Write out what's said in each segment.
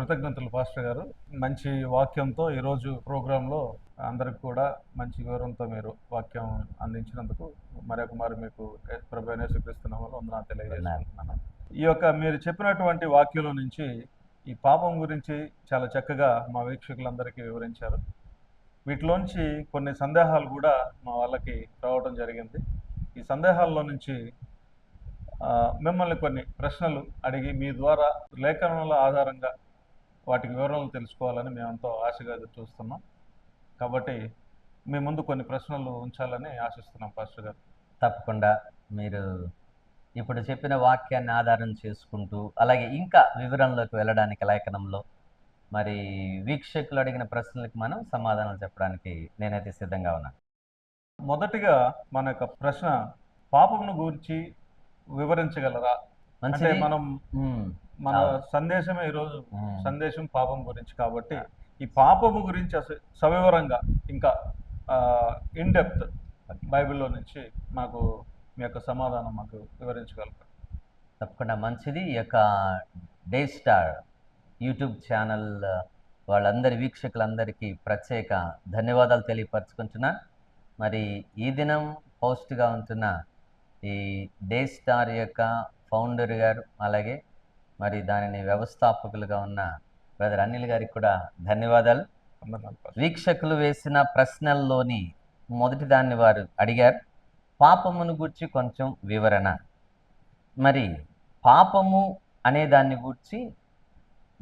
కృతజ్ఞతలు పాస్టర్ గారు. మంచి వాక్యంతో ఈరోజు ప్రోగ్రాంలో అందరికి కూడా మంచి వివరంతో మీరు వాక్యం అందించినందుకు మరొక మరి మీకు ప్రభు వందనాలు తెలియజేస్తున్నాను ఈ యొక్క మీరు చెప్పినటువంటి వాక్యంలో నుంచి ఈ పాపం గురించి చాలా చక్కగా మా వీక్షకులందరికీ వివరించారు. వీటిలోంచి కొన్ని సందేహాలు కూడా మా వాళ్ళకి రావడం జరిగింది. ఈ సందేహాల్లో నుంచి మిమ్మల్ని కొన్ని ప్రశ్నలు అడిగి మీ ద్వారా లేఖనాల ఆధారంగా వాటికి వివరాలు తెలుసుకోవాలని మేము ఎంతో ఆశగా ఎదురు చూస్తున్నాం. కాబట్టి మీ ముందు కొన్ని ప్రశ్నలు ఉంచాలని ఆశిస్తున్నాం పాస్టర్ గారు. తప్పకుండా. మీరు ఇప్పుడు చెప్పిన వాక్యాన్ని ఆధారం చేసుకుంటూ అలాగే ఇంకా వివరంలోకి వెళ్ళడానికి లేఖనంలో మరి వీక్షకులు అడిగిన ప్రశ్నలకు మనం సమాధానాలు చెప్పడానికి నేనైతే సిద్ధంగా ఉన్నాను. మొదటిగా మన యొక్క ప్రశ్న పాపమును గురించి వివరించగలరా? అంటే మనం మన. సందేశమే ఈరోజు సందేశం పాపం గురించి కాబట్టి ఈ పాపము గురించి అసలు సవివరంగా ఇంకా ఇన్ డెప్త్ బైబిల్లో నుంచి మాకు మీ యొక్క సమాధానం మాకు వివరించగలరు. తప్పకుండా మంచిది. ఈ యొక్క డే స్టార్ యూట్యూబ్ ఛానల్ వాళ్ళందరి వీక్షకులందరికీ ప్రత్యేక ధన్యవాదాలు తెలియపరచుకుంటున్నా. మరి ఈ దినం పోస్ట్గా ఉంటున్న ఈ డే స్టార్ యొక్క ఫౌండర్ గారు అలాగే మరి దానిని వ్యవస్థాపకులుగా ఉన్న బ్రదర్ అనిల్ గారికి కూడా ధన్యవాదాలు. వీక్షకులు వేసిన ప్రశ్నల్లోని మొదటి దాన్ని వారు అడిగారు. పాపమును గురించి కొంచెం వివరణ. మరి పాపము అనే దాన్ని గూర్చి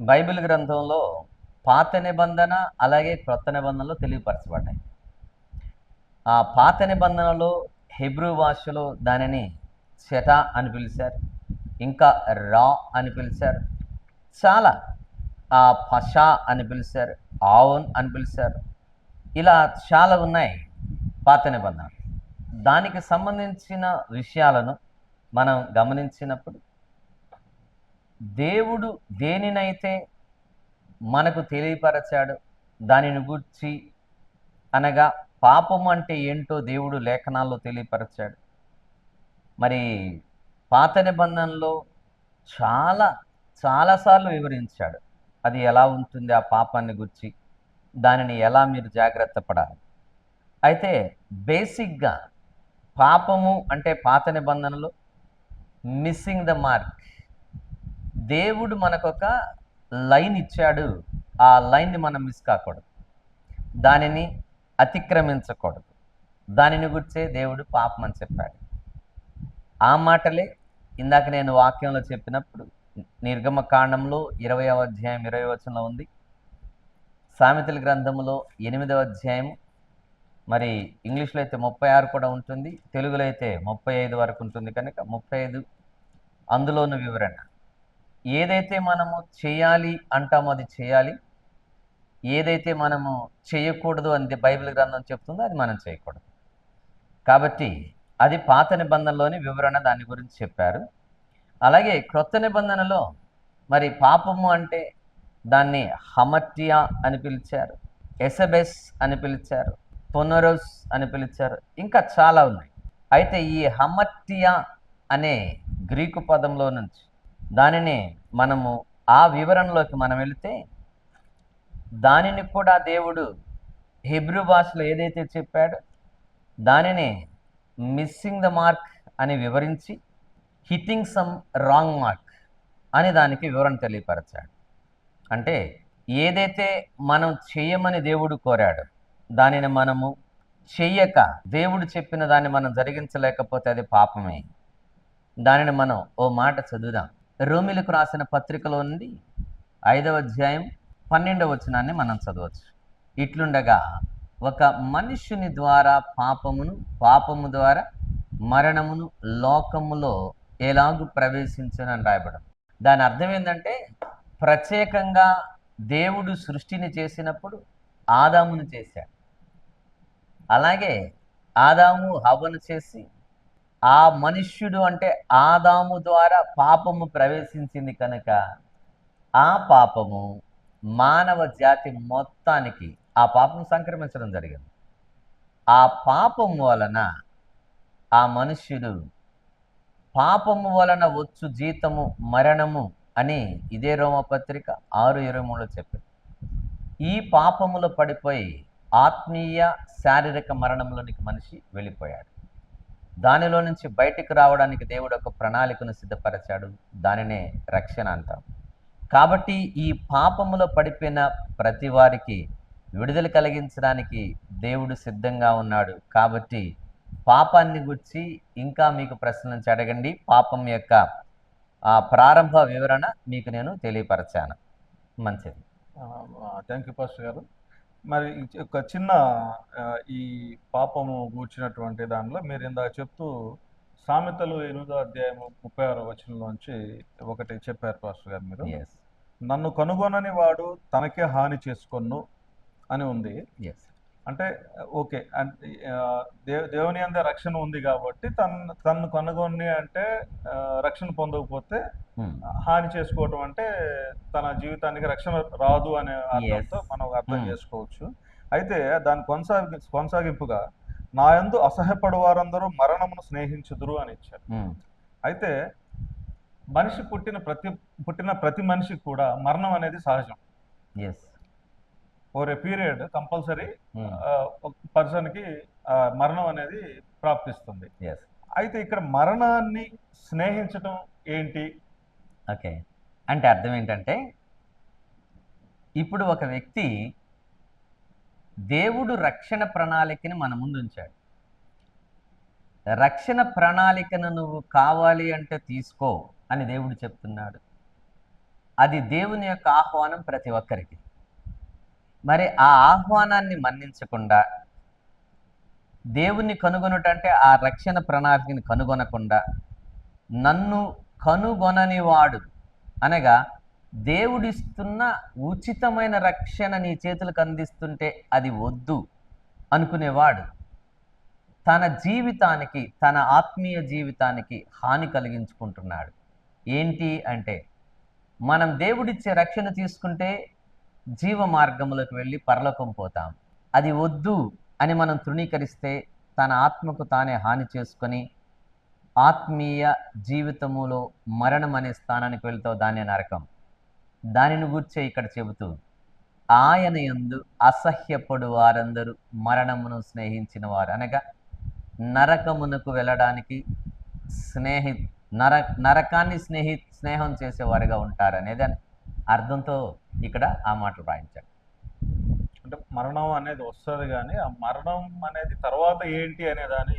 బైబిల్ గ్రంథంలో పాత నిబంధన అలాగే క్రొత్త నిబంధనలో తెలియపరచబడ్డాయి. ఆ పాత నిబంధనలో హెబ్రూ భాషలో దానిని చెట అని పిలిచారు. ఇంకా రా అని పిలిచారు. చాలా. ఆ పషా అని పిలిచారు. ఆవున్ అని పిలిచారు. ఇలా చాలా ఉన్నాయి పాత నిబంధన దానికి సంబంధించిన విషయాలను మనం గమనించినప్పుడు దేవుడు దేనినైతే మనకు తెలియపరచాడు దానిని గుర్చి అనగా పాపం అంటే ఏంటో దేవుడు లేఖనాల్లో తెలియపరచాడు. మరి పాత నిబంధనలో చాలా చాలాసార్లు వివరించాడు. అది ఎలా ఉంటుంది ఆ పాపాన్ని గుర్చి దానిని ఎలా మీరు జాగ్రత్త పడాలి. అయితే బేసిక్గా పాపము అంటే పాత నిబంధనలో మిస్సింగ్ ద మార్క్. దేవుడు మనకొక లైన్ ఇచ్చాడు. ఆ లైన్ని మనం మిస్ కాకూడదు. దానిని అతిక్రమించకూడదు. దానిని గుర్చే దేవుడు పాపం అని చెప్పాడు. ఆ మాటలే ఇందాక నేను వాక్యంలో చెప్పినప్పుడు నిర్గమ కాండంలో ఇరవయవ అధ్యాయం ఇరవై వచనంలో ఉంది. సామెతల గ్రంథములో ఎనిమిదవ అధ్యాయం మరి ఇంగ్లీష్లో అయితే ముప్పై ఆరు కూడా ఉంటుంది తెలుగులో అయితే ముప్పై ఐదు వరకు ఉంటుంది కనుక ముప్పై ఐదు అందులోని వివరణ. ఏదైతే మనము చేయాలి అంటామో అది చేయాలి ఏదైతే మనము చేయకూడదు అనేది బైబిల్ గ్రంథం చెప్తుందో అది మనం చేయకూడదు. కాబట్టి అది పాత నిబంధనలోని వివరణ దాని గురించి చెప్పారు. అలాగే క్రొత్త నిబంధనలో మరి పాపము అంటే దాన్ని హమట్యా అని పిలిచారు ఎసబెస్ అని పిలిచారు తొనరోస్ అని పిలిచారు ఇంకా చాలా ఉన్నాయి. అయితే ఈ హమట్యా అనే గ్రీకు పదంలో నుంచి దానిని మనము ఆ వివరణలోకి మనం వెళితే దానిని కూడా దేవుడు హిబ్రూ భాషలో ఏదైతే చెప్పాడో దానిని మిస్సింగ్ ద మార్క్ అని వివరించి హిట్టింగ్ సమ్ రాంగ్ మార్క్ అని దానికి వివరణ తెలియపరచాడు. అంటే ఏదైతే మనం చేయమని దేవుడు కోరాడు దానిని మనము చెయ్యక దేవుడు చెప్పిన దాన్ని మనం జరిగించలేకపోతే అది పాపమే. దానిని మనం ఓ మాట చదువుదాం. రోమిలకు రాసిన పత్రికలో నుండి ఐదవ అధ్యాయం పన్నెండవ వచనాన్ని మనం చదవచ్చు. ఇట్లుండగా ఒక మనుష్యుని ద్వారా పాపమును పాపము ద్వారా మరణమును లోకములో ఎలాగు ప్రవేశించునని రాయబడం దాని అర్థం ఏంటంటే ప్రత్యేకంగా దేవుడు సృష్టిని చేసినప్పుడు ఆదామును చేశాడు. అలాగే ఆదాము హవను చేసి ఆ మనుష్యుడు అంటే ఆదాము ద్వారా పాపము ప్రవేశించింది కనుక ఆ పాపము మానవ జాతి మొత్తానికి ఆ పాపం సంక్రమించడం జరిగింది. ఆ పాపం వలన ఆ మనుష్యుడు పాపము వలన వచ్చు జీతము మరణము అని ఇదే రోమపత్రిక ఆరు ఇరవై మూడులో చెప్పింది ఈ పాపములో పడిపోయి ఆత్మీయ శారీరక మరణంలోనికి మనిషి వెళ్ళిపోయాడు. దానిలో నుంచి బయటికి రావడానికి దేవుడు ఒక ప్రణాళికను సిద్ధపరిచాడు. దానినే రక్షణ అంటాం. కాబట్టి ఈ పాపములో పడిపోయిన ప్రతి వారికి విడుదల కలిగించడానికి దేవుడు సిద్ధంగా ఉన్నాడు. కాబట్టి పాపాన్ని గురించి ఇంకా మీకు ప్రశ్న నుంచి అడగండి. పాపం యొక్క ఆ ప్రారంభ వివరణ మీకు నేను తెలియపరచాను. మంచిది. థ్యాంక్ యూ పాస్టర్ గారు. మరి ఒక చిన్న ఈ పాపము గూర్చినటువంటి దానిలో మీరు ఇందాక చెప్తూ సామెతలు ఎనిమిదో అధ్యాయము ముప్పై ఆరో వచనంలోంచి ఒకటి చెప్పారు పాస్టర్ గారు మీరు. నన్ను కనుగొనని వాడు తనకే హాని చేసుకొను అని ఉంది. అంటే ఓకే. దేవ్ దేవుని అందే రక్షణ ఉంది కాబట్టి తను తను కనుగొని అంటే రక్షణ పొందకపోతే హాని చేసుకోవటం అంటే తన జీవితానికి రక్షణ రాదు అనే అర్థంతో మనం అర్థం Hmm. చేసుకోవచ్చు. అయితే దాని కొనసాగి కొనసాగింపుగా నా యందు అసహ్యపడు వారందరూ మరణమును స్నేహించుదురు అని ఇచ్చారు. అయితే మనిషి పుట్టిన ప్రతి పుట్టిన ప్రతి మనిషికి కూడా మరణం అనేది సహజం. As over a period compulsory ఒక పర్సన్కి మరణం అనేది ప్రాప్తిస్తుంది. అయితే ఇక్కడ మరణాన్ని స్నేహించటం ఏంటి? ఓకే. అంటే అర్థం ఏంటంటే ఇప్పుడు ఒక వ్యక్తి దేవుడు రక్షణ ప్రణాళికని మన ముందు ఉంచాడు. రక్షణ ప్రణాళికను నువ్వు కావాలి అంటే తీసుకో అని దేవుడు చెప్తున్నాడు. అది దేవుని యొక్క ఆహ్వానం ప్రతి ఒక్కరికి. మరి ఆ ఆహ్వానాన్ని మన్నించకుండా దేవుణ్ణి కనుగొనుటంటే ఆ రక్షణ ప్రణాళికని కనుగొనకుండా నన్ను కనుగొననివాడు. అనగా దేవుడిస్తున్న ఉచితమైన రక్షణ నీ చేతులకు అందిస్తుంటే అది వద్దు అనుకునేవాడు. తన జీవితానికి తన ఆత్మీయ జీవితానికి హాని కలిగించుకుంటున్నాడు. ఏంటి అంటే మనం దేవుడిచ్చే రక్షణ తీసుకుంటే జీవ మార్గములకు వెళ్ళి పరలోకం పోతాం. అది వద్దు అని మనం తృణీకరిస్తే తన ఆత్మకు తానే హాని చేసుకొని ఆత్మీయ జీవితములో మరణం అనే స్థానానికి వెళ్తావు దాని నరకం. దానిని గూర్చే ఇక్కడ చెబుతూ ఆయన యందు అసహ్యపడు వారందరూ మరణమును స్నేహించిన వారు అనగా నరకమునకు వెళ్ళడానికి స్నేహి నర నరకాన్ని స్నేహి స్నేహం చేసేవారుగా ఉంటారు అనేది అర్థంతో ఇక్కడ ఆ మాటలు రాయించాడు. అంటే మరణం అనేది వస్తుంది కానీ ఆ మరణం అనేది తర్వాత ఏంటి అనే దాని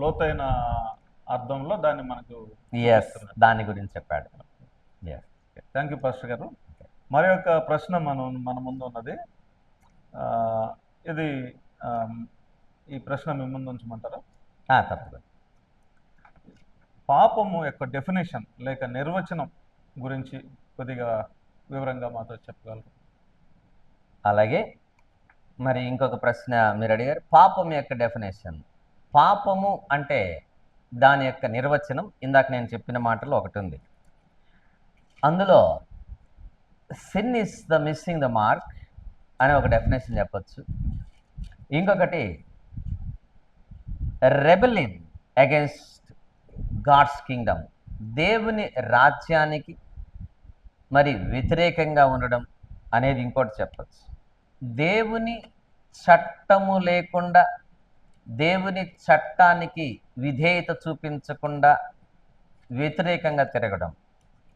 లోతైన అర్థంలో దాన్ని మనకు ఎస్ దాని గురించి చెప్పాడు. ఎస్ థ్యాంక్ యూ పాస్టర్ గారు. మరి యొక్క ప్రశ్న మనం మన ముందు ఉన్నది. ఇది ఈ ప్రశ్న మీ ముందు ఉంచమంటారా? తప్పదు పాపము యొక్క డెఫినేషన్ లేక నిర్వచనం గురించి కొద్దిగా వివరంగా మాతో చెప్పగలరు. అలాగే మరి ఇంకొక ప్రశ్న మీరు అడిగారు. పాపం యొక్క డెఫినేషన్ పాపము అంటే దాని యొక్క నిర్వచనం ఇందాక నేను చెప్పిన మాటలు ఒకటి ఉంది. అందులో sin is the missing the mark అనే ఒక డెఫినేషన్ చెప్పచ్చు. ఇంకొకటి రెబలిన్ అగెన్స్ట్ గాడ్స్ కింగ్డమ్ దేవుని రాజ్యానికి మరి వ్యతిరేకంగా ఉండడం అనేది ఇంకోటి చెప్పచ్చు. దేవుని చట్టము లేకుండా దేవుని చట్టానికి విధేయత చూపించకుండా వ్యతిరేకంగా తిరగడం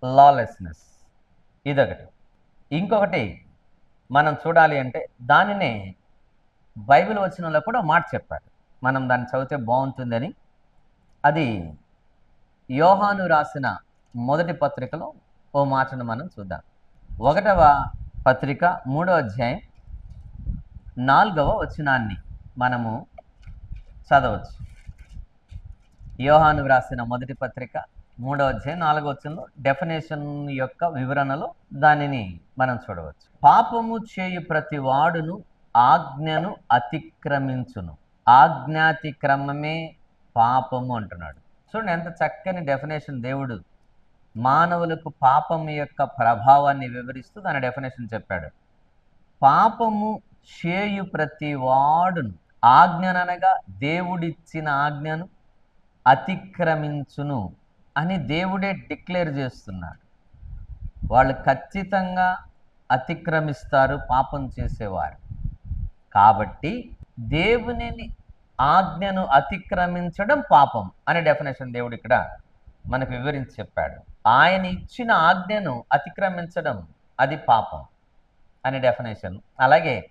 లాలెస్నెస్ ఇదొకటి. ఇంకొకటి మనం చూడాలి అంటే దానినే బైబిల్ వచ్చినలో కూడా మాట చెప్పాడు మనం దాన్ని చదివితే బాగుంటుందని. అది యోహాను రాసిన మొదటి పత్రికలో ఓ మాటను మనం చూద్దాం. ఒకటవ పత్రిక మూడవ అధ్యాయం నాలుగవ వచనాన్ని మనము చదవచ్చు. యోహాను వ్రాసిన మొదటి పత్రిక మూడవ అధ్యాయం నాలుగవ వచనంలో డెఫినేషన్ యొక్క వివరణలో దానిని మనం చూడవచ్చు. పాపము చేయు ప్రతి వాడును ఆజ్ఞను అతిక్రమించును. ఆజ్ఞాతిక్రమమే పాపము అంటున్నాడు. చూడండి ఎంత చక్కని డెఫినేషన్ దేవుడు మానవులకు పాపం యొక్క ప్రభావాన్ని వివరిస్తూ దాని డెఫినేషన్ చెప్పాడు. పాపము చేయు ప్రతి వాడును ఆజ్ఞననగా దేవుడిచ్చిన ఆజ్ఞను అతిక్రమించును అని దేవుడే డిక్లేర్ చేస్తున్నాడు. వాళ్ళు ఖచ్చితంగా అతిక్రమిస్తారు పాపం చేసేవారు. కాబట్టి దేవునిని ఆజ్ఞను అతిక్రమించడం పాపం అనే డెఫినేషన్ దేవుడు ఇక్కడ మనకు వివరించి చెప్పాడు. ఆయన ఇచ్చిన ఆజ్ఞను అతిక్రమించడం అది పాపం అనే డెఫినేషన్ అలాగే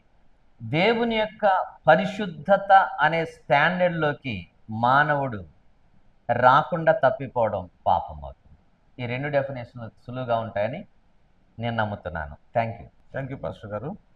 దేవుని యొక్క పరిశుద్ధత అనే స్టాండర్డ్లోకి మానవుడు రాకుండా తప్పిపోవడం పాపం అవుతుంది. ఈ రెండు డెఫినేషన్లు సులువుగా ఉంటాయని నేను నమ్ముతున్నాను. Thank you thank you pastor గారు.